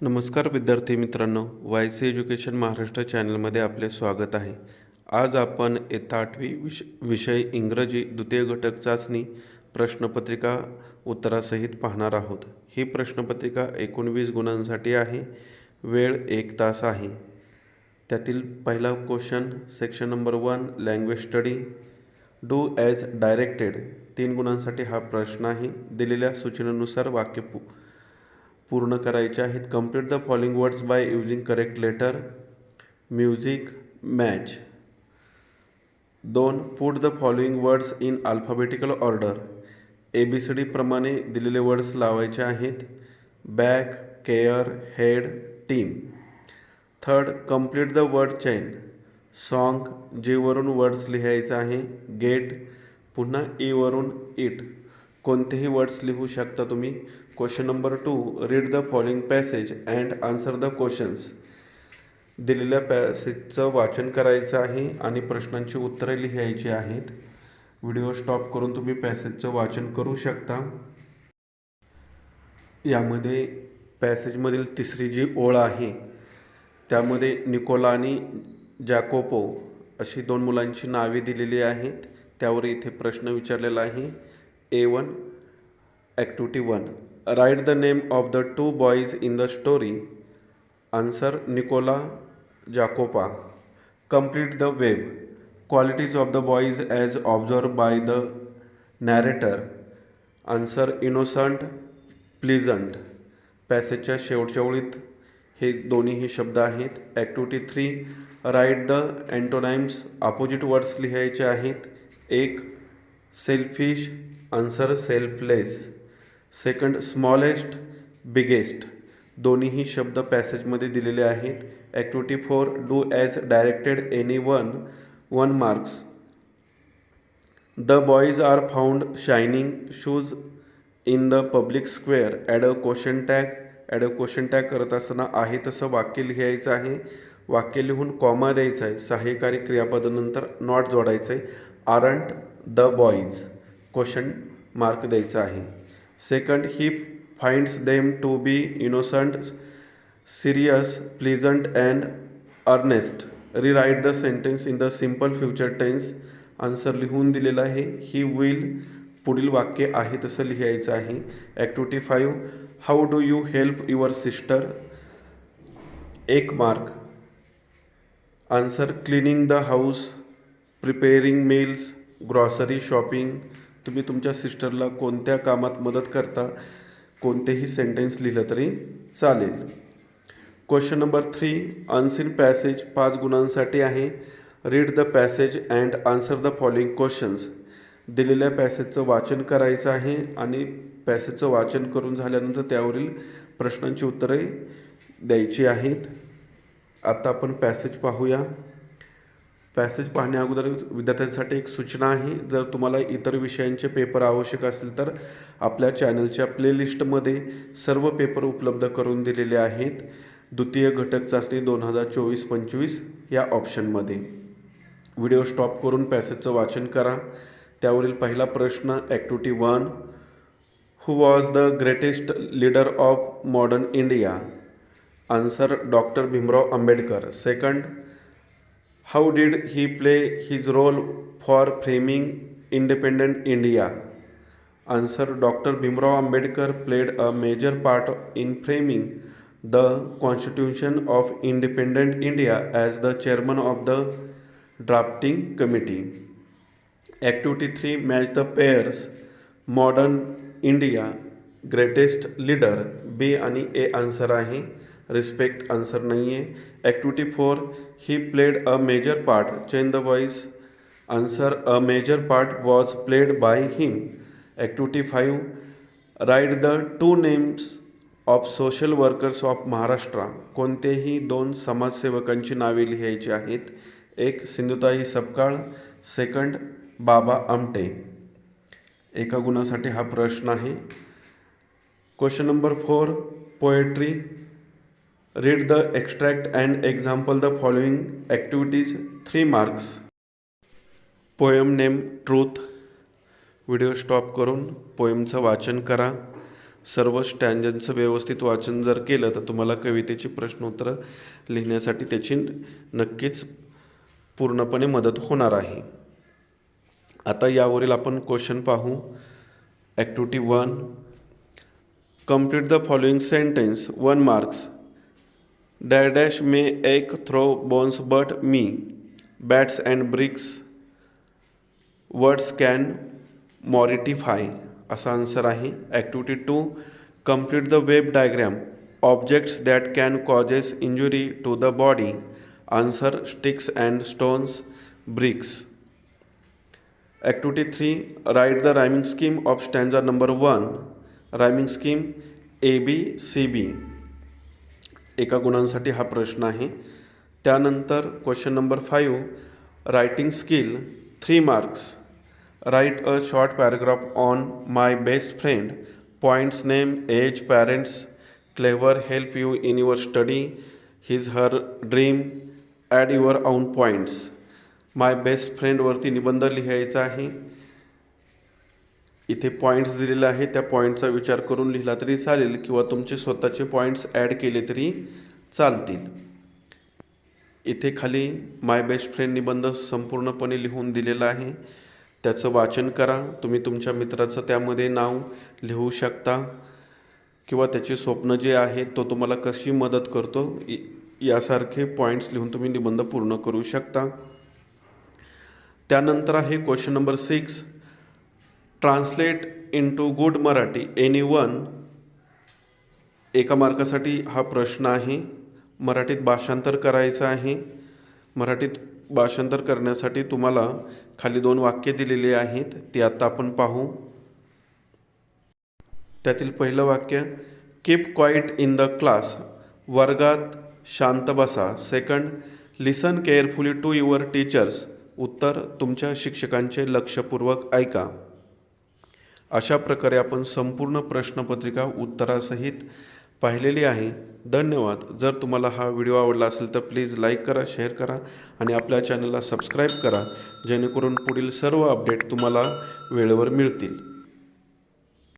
नमस्कार विद्यार्थी मित्रांनो वाय सी एज्युकेशन महाराष्ट्र चॅनलमध्ये आपले स्वागत आहे. आज आपण इयत्ता आठवी विष विषय इंग्रजी द्वितीय घटक चाचणी प्रश्नपत्रिका उत्तरासहित पाहणार आहोत. ही प्रश्नपत्रिका एकोणवीस गुणांसाठी आहे. वेळ एक तास आहे. त्यातील पहिला question section number one language study do as directed तीन गुणांसाठी हा प्रश्न आहे. दिलेल्या सूचनेनुसार वाक्य पु पूर्ण करायचे आहेत. Complete the following words by using correct letter music match दोन put the following words in alphabetical order A B C डीप्रमाणे दिलेले वर्ड्स लावायचे आहेत. Back care head team third complete the word chain song जीवरून words लिहायचं आहे. Gate पुन्हा ईवरून it कोणतेही words लिहू शकता तुम्ही. Question number two read the following passage and answer the questions दिलेल्या पॅसेजचं वाचन करायचं आहे आणि प्रश्नांची उत्तरे लिहायची आहेत. व्हिडिओ स्टॉप करून तुम्ही पॅसेजचं वाचन करू शकता. यामध्ये पॅसेजमधील तिसरी जी ओळ आहे त्यामध्ये निकोला आणि जॅकोपो अशी दोन मुलांची नावे दिलेली आहेत. त्यावर इथे प्रश्न विचारलेला आहे. A one activity one write the name of the two boys in the story answer Nicola Jacopo complete the web qualities of the boys as observe by the narrator answer innocent pleasant पॅसेजच्या शेवटच्या ओळीत. हे दोन्हीही शब्द आहेत. Activity three write the antonyms opposite words लिहायचे आहेत. एक selfish answer selfless second smallest biggest दोन्हीही शब्द पॅसेजमध्ये दिलेले आहेत. Activity four do as directed any one one marks the boys are found shining shoes in the public square add a question tag add a question tag करत असताना आहे तसं वाक्य लिहायचं आहे. वाक्य लिहून कॉमा द्यायचं आहे. सहाय्यकारी क्रियापदानंतर नॉट जोडायचं आहे. Aren't the boys question mark द्यायचा आहे. Second he finds them to be innocent serious pleasant and earnest rewrite the sentence in the simple future tense answer लिहून दिलेलं आहे. ही विल पुढील वाक्य आहे तसं लिहायचं आहे. Activity five how do you help your sister एक mark answer cleaning the house preparing meals grocery shopping तुम्ही तुमच्या सिस्टरला कोणत्या कामात मदत करता कोणतेही सेंटेन्स लिहिलं तरी चालेल. Question number three unseen passage पाच गुणांसाठी आहे. Read the passage and answer the following questions दिलेल्या पॅसेजचं वाचन करायचं आहे आणि पॅसेजचं वाचन करून झाल्यानंतर त्यावरील प्रश्नांची उत्तरे द्यायची आहेत. आता आपण पॅसेज पाहूया. पॅसेज पाहण्या अगोदर विद्यार्थ्यांसाठी एक सूचना आहे. जर तुम्हाला इतर विषयांचे पेपर आवश्यक असतील तर आपल्या चॅनलच्या प्लेलिस्टमध्ये सर्व पेपर उपलब्ध करून दिलेले आहेत. द्वितीय घटक चाचणी दोन हजार चोवीस पंचवीस या ऑप्शनमध्ये व्हिडिओ स्टॉप करून पॅसेजचं वाचन करा. त्यावरील पहिला प्रश्न activity one who was the greatest leader of modern India answer doctor Bhimrao Ambedkar second how did he play his role for framing independent India answer doctor Bhimrao Ambedkar played a major part in framing the constitution of independent India as the chairman of the drafting committee activity three match the pairs modern India greatest leader B आणि ए answer आहे respect answer नाही आहे activity four he played a major part change the voice answer a major part was played by him activity five write the two names of social workers of Maharashtra कोणतेही दोन समाजसेवकांची नावे लिहायची आहेत? एक Sindhutai Sapkal. Second Baba Amte. एका गुणासाठी हा प्रश्न आहे. Question number four poetry read the extract and example the following activities three marks poem name truth video stop करून पोयमचं वाचन करा. सर्व स्टँजनचं व्यवस्थित वाचन जर केलं तर तुम्हाला कवितेची प्रश्नोत्तरं लिहिण्यासाठी त्याची नक्कीच पूर्णपणे मदत होणार आहे. आता यावरील आपण क्वेश्चन पाहू. Activity one complete the following sentence one marks dash may ache throw bones but me bats and bricks words can mortify असा आन्सर आहे. Activity two complete the web diagram objects that can causes injury to the body answer sticks and stones bricks. Activity three write the rhyming scheme of stanza number one rhyming scheme A B C B. एका गुणांसाठी हा प्रश्न आहे. त्यानंतर question number five writing skill three marks write a short paragraph on my best friend points name age parents clever help you in your study his her dream add your own points my best फ्रेंडवरती निबंध लिहायचा आहे. इथे points दिलेले आहे त्या पॉईंटचा विचार करून लिहिला तरी चालेल किंवा तुमचे स्वतःचे पॉईंट्स ॲड केले तरी चालतील. इथे खाली माय बेस्ट फ्रेंड निबंध संपूर्णपणे लिहून दिलेला आहे. त्याचं वाचन करा. तुम्ही तुमच्या मित्राचं त्यामध्ये नाव लिहू शकता. किंवा त्याचे स्वप्न जे आहे तो तुम्हाला कशी मदत करतो यासारखे पॉईंट्स लिहून तुम्ही निबंध पूर्ण करू शकता. त्यानंतर आहे question number six translate into good Marathi any one एका मार्कासाठी हा प्रश्न आहे. मराठीत भाषांतर करायचं आहे. मराठीत भाषांतर करण्यासाठी तुम्हाला खाली दोन वाक्य दिलेली आहेत. ती आत्ता आपण पाहू. त्यातील पहिलं वाक्य keep quiet in the class वर्गात शांत बसा. Second listen carefully to your teachers उत्तर तुमच्या शिक्षकांचे लक्षपूर्वक ऐका. अशा प्रकारे आपण संपूर्ण प्रश्नपत्रिका उत्तरासहित पाहिलेली आहे. धन्यवाद. जर तुम्हाला हा व्हिडिओ आवडला असेल तर प्लीज लाईक करा शेअर करा आणि आपल्या चॅनलला सबस्क्राईब करा जेणेकरून पुढील सर्व अपडेट तुम्हाला वेळेवर मिळतील.